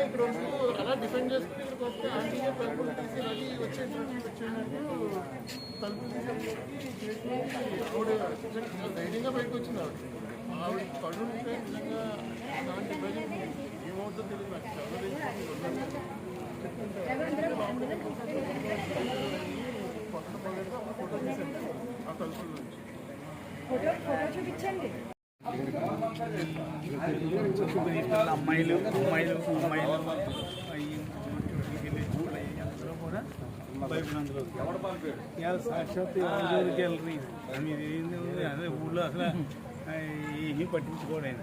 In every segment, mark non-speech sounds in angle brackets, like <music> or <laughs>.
ఇక్కడ అలా డిఫెండ్ చేసుకుని ఇక్కడికి వస్తే ఆంటీగా తలుపులు తీసి తలుపులు ధైర్యంగా బయటకు ఆవిడ. ఉంటే నిజంగా అలాంటి ఏమవుతుందో తెలియదు. నాకు ఫోటో తీసాను ఆ తలుపుల నుంచి ఫోటో ఫోటో చూపించండి. అమ్మాయిలు అమ్మాయిలు అమ్మాయిలు. అందరూ కూడా సాక్షాత్ ఉంది? అదే ఊళ్ళో అసలు ఏమీ పట్టించుకోడు ఆయన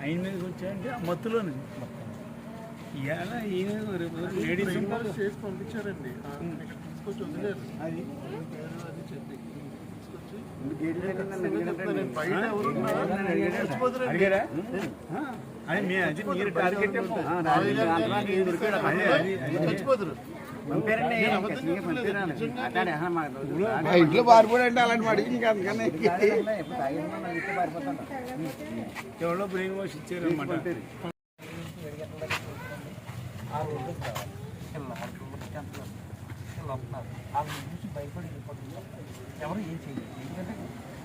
ఆయన మీదకి వచ్చాయంటే ఆ మత్తులోనే. ఇవాళ ఈయన లేడీస్ చేసి పంపించారండి. అది చెప్పి. ఇంట్లో పారిపోయాడంటే అలాంటి వాడికి ఇంకా అందుకని ఎవరో బ్రెయిన్ వాష్ ఇచ్చారన్నమాట. వాళ్ళు చూసి భయపడి ఎవరు ఏం చేయలేదు. ఎందుకంటే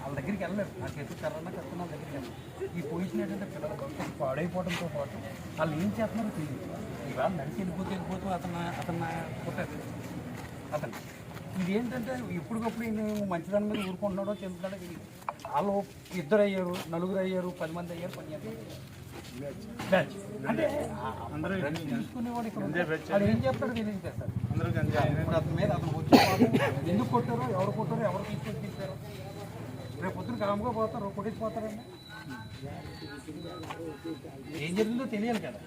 వాళ్ళ దగ్గరికి వెళ్ళలేదు. నాకు ఎదురు కరోనా కష్టం వాళ్ళ దగ్గరికి వెళ్ళలేదు. ఈ పొజిషన్ ఏంటంటే పిల్లల భవిష్యత్తు పాడైపోవడంతో పాటు వాళ్ళు ఏం చేస్తున్నారో తెలియదు. ఇవాళ నడిచి వెళ్ళిపోతే వెళ్ళిపోతూ అతను అతను కొట్టారు అతను ఇది ఏంటంటే ఎప్పటికప్పుడు నేను మంచిదాని మీద ఊరుకుంటున్నాడో చెందుతున్నాడో తెలియదు. వాళ్ళు ఇద్దరు అయ్యారు నలుగురు అయ్యారు పది మంది అయ్యారు. పని బ్యాచ్ అంటే అందరూ తీసుకునేవాడు ఇక్కడ ఏం చెప్తాడో తెలియదు సార్ అందరూ గంజా అతని మీద అతను వచ్చి <laughs> ఎందుకు కొట్టారో ఎవరు కొట్టారో ఎవరు తీసుకొని తీశారో. రేపు పొద్దున కాముగా పోతారు కొట్టేసి పోతారండి. ఏం జరిగిందో తెలియాలి కదా.